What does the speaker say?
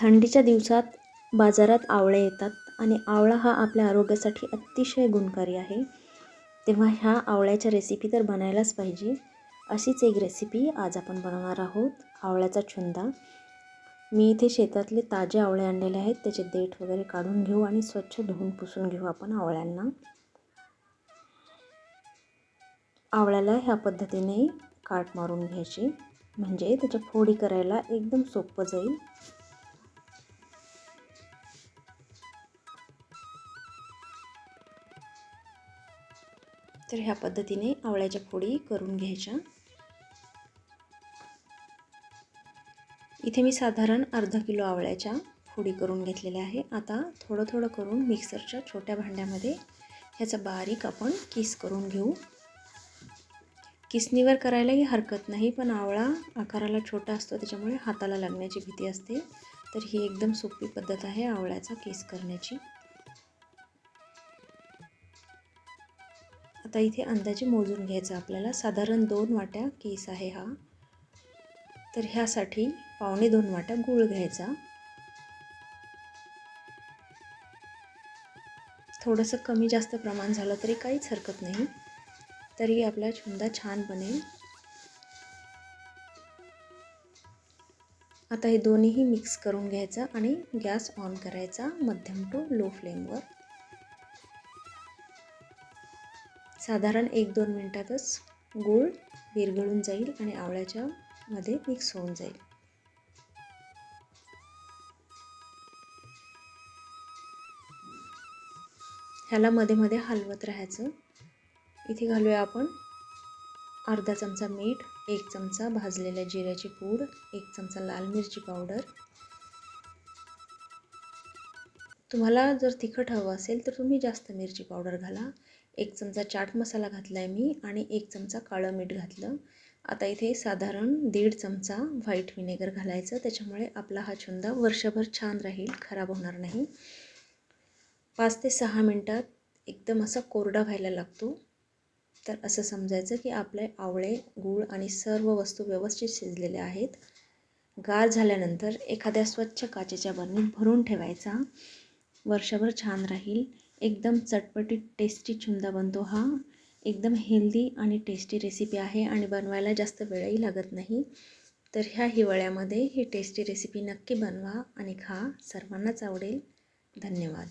थंडीच्या दिवसात बाजारात आवळे येतात आणि आवळा हा आपल्या आरोग्यासाठी अतिशय गुणकारी आहे. तेव्हा ह्या आवळ्याच्या रेसिपी तर बनायलाच पाहिजे. अशीच एक रेसिपी आज आपण बनवणार आहोत. आवळ्याचा छुंदा. मी इथे शेतातले ताजे आवळे आणलेले आहेत. त्याचे देठ वगैरे काढून घेऊ आणि स्वच्छ धुवून पुसून घेऊ आपण आवळ्यांना. आवळ्याला ह्या पद्धतीने काट मारून घ्यायची. म्हणजे त्याच्या फोडी करायला एकदम सोपं जाईल. तर ह्या पद्धतीने आवळ्याच्या फोडी करून घ्यायच्या. इथे मी साधारण अर्धा किलो आवळ्याच्या फोडी करून घेतलेल्या आहे. आता थोडं थोडं करून मिक्सरच्या छोट्या भांड्यामध्ये ह्याचा बारीक आपण किस करून घेऊ. किसनीवर करायलाही हरकत नाही पण आवळा आकाराला छोटा असतो त्याच्यामुळे हाताला लागण्याची भीती असते. तर ही एकदम सोपी पद्धत आहे आवळ्याचा केस करण्याची. आता इथे अंदाजे मोजून घ्यायचा आपल्याला. साधारण दोन वाट्या केस आहे हा. तर ह्यासाठी पावणे दोन वाट्या गूळ घ्यायचा. थोडंसं कमी जास्त प्रमाण झालं तरी काहीच हरकत नाही. तरी आपला छुंदा छान बनेल. आता हे दोन्हीही मिक्स करून घ्यायचं आणि गॅस ऑन करायचा मध्यम टू लो फ्लेमवर. साधारण एक दोन मिनटातच गूळ विरघळून जाईल आणि आवळ्याच्या मध्ये मिक्स होऊन जाईल. ह्याला मध्ये मध्ये हलवत राहायचं. इथे घालूया आपण अर्धा चमचा मीठ एक चमचा भाजलेल्या जिऱ्याची पूड एक चमचा लाल मिरची पावडर. तुम्हाला जर तिखट हवं असेल तर तुम्ही जास्त मिरची पावडर घाला. एक चमचा चाट मसाला घातला आहे मी आणि एक चमचा काळं मीठ घातलं. आता इथे साधारण दीड चमचा व्हाईट विनेगर घालायचं. त्याच्यामुळे आपला हा छुंदा वर्षभर छान राहील खराब होणार नाही. पाच ते सहा मिनटात एकदम असा कोरडा व्हायला लागतो. तर असं समजायचं की आपले आवळे गूळ आणि सर्व वस्तू व्यवस्थित शिजलेल्या आहेत. गार झाल्यानंतर एखाद्या स्वच्छ काचेच्या बरणीत भरून ठेवायचा. वर्षभर छान राहील. एकदम चटपटीत टेस्टी चुंदा बनतो हा. एकदम हेल्दी आणि टेस्टी रेसिपी आहे आणि बनवायला जास्त वेळही लागत नाही. तर ह्या हिवाळ्यामध्ये ही टेस्टी रेसिपी नक्की बनवा आणि खा. सर्वांनाच आवडेल. धन्यवाद.